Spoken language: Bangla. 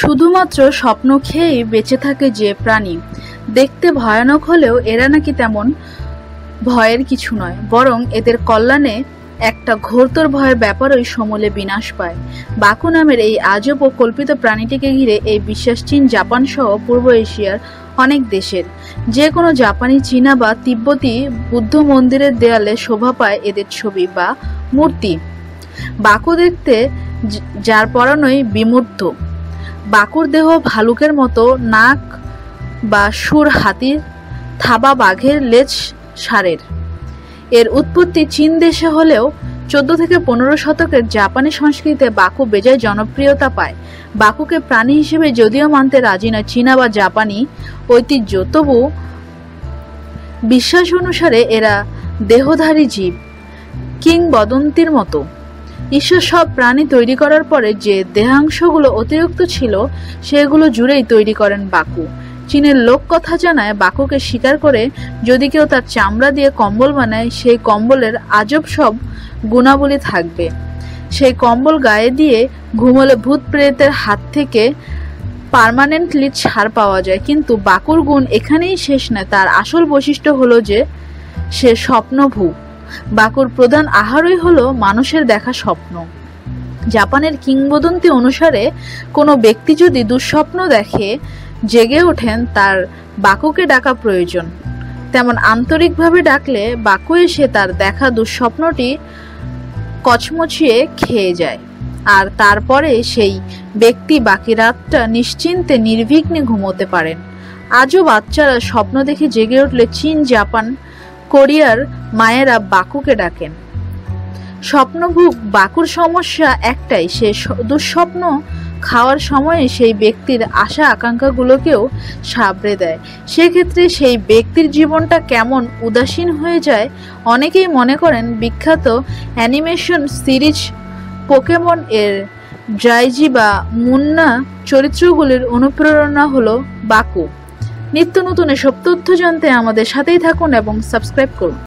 শুধুমাত্র স্বপ্ন খেয়েই বেঁচে থাকে যে প্রাণী। দেখতে ভয়ানক হলেও এরা নাকি তেমন ভয়ের কিছু নয়, বরং এদের কল্যাণে একটা ঘোরতর ভয়ের ব্যাপারই সমূলে বিনাশ পায়। বাকু নামের এই আজব ও কল্পিত প্রাণীটিকে ঘিরে এই বিশ্বাস চীন, জাপান সহ পূর্ব এশিয়ার অনেক দেশের। যে কোনো জাপানি, চীনা বা তিব্বতী বুদ্ধ মন্দিরের দেয়ালে শোভা পায় এদের ছবি বা মূর্তি। বাকু দেখতে যার পরানোই বিমূর্ত। বাকুর দেহ ভালুকের মতো নাক বা সুর হাতির থাবা বাঘের লেজ সারের। এর উৎপত্তি চীন দেশে হলেও চোদ্দ থেকে পনেরো শতকের জাপানি সংস্কৃতিতে বাকু বেজায় জনপ্রিয়তা পায়। বাকুকে প্রাণী হিসেবে যদিও মানতে রাজি নয় চীনা বা জাপানি ঐতিহ্য, তবু বিশ্বাস অনুসারে এরা দেহধারী জীব, কিংবদন্তির মতো। ঈশ্বর সব প্রাণী তৈরি করার পরে যে দেহাংশগুলো অতিরিক্ত ছিল, সেগুলো জুড়েই তৈরি করেন বাকু। চীনের লোক কথা জানায় বাকুকে স্বীকার করে যদি কেউ তার চামড়া দিয়ে কম্বল বানায়, সেই কম্বলের আজব সব গুণাবলী থাকবে। সেই কম্বল গায়ে দিয়ে ঘুমলে ভূত প্রেতের হাত থেকে পার্মানেন্টলি ছাড় পাওয়া যায়। কিন্তু বাকুর গুণ এখানেই শেষ নয়, তার আসল বৈশিষ্ট্য হলো যে সে স্বপ্নভূ বাকুর প্রধান আহারই হলো মানুষের দেখা স্বপ্ন। জাপানের কিংবদন্তি অনুসারে কোনো ব্যক্তি যদি দুঃস্বপ্ন দেখে, জেগে ওঠেন তার বাকুকে ডাকা প্রয়োজন। তেমন আন্তরিকভাবে ডাকলে বাকু এসে তার দেখা দুঃস্বপ্নটি কচমচিয়ে খেয়ে যায়। আর তারপরে সেই ব্যক্তি বাকি রাতটা নিশ্চিন্তে নির্বিঘ্নে ঘুমোতে পারেন। আজও বাচ্চারা স্বপ্ন দেখে জেগে উঠলে চীন, জাপান, কোরিয়ার মায়েরা বাকুকে ডাকেন। স্বপ্নভুক বাকুর সমস্যা একটাই, সে দুঃস্বপ্ন খাওয়ার সময়ে সেই ব্যক্তির আশা আকাঙ্ক্ষাগুলোকেও সাবড়ে দেয়। সেক্ষেত্রে সেই ব্যক্তির জীবনটা কেমন উদাসীন হয়ে যায়, অনেকেই মনে করেন বিখ্যাত অ্যানিমেশন সিরিজ পোকেমন এর ড্রাইজি বা মুন্না চরিত্রগুলির অনুপ্রেরণা হলো বাকু। নিত্য নতুন এসব তথ্য জানতে আমাদের সাথেই থাকুন এবং সাবস্ক্রাইব করুন।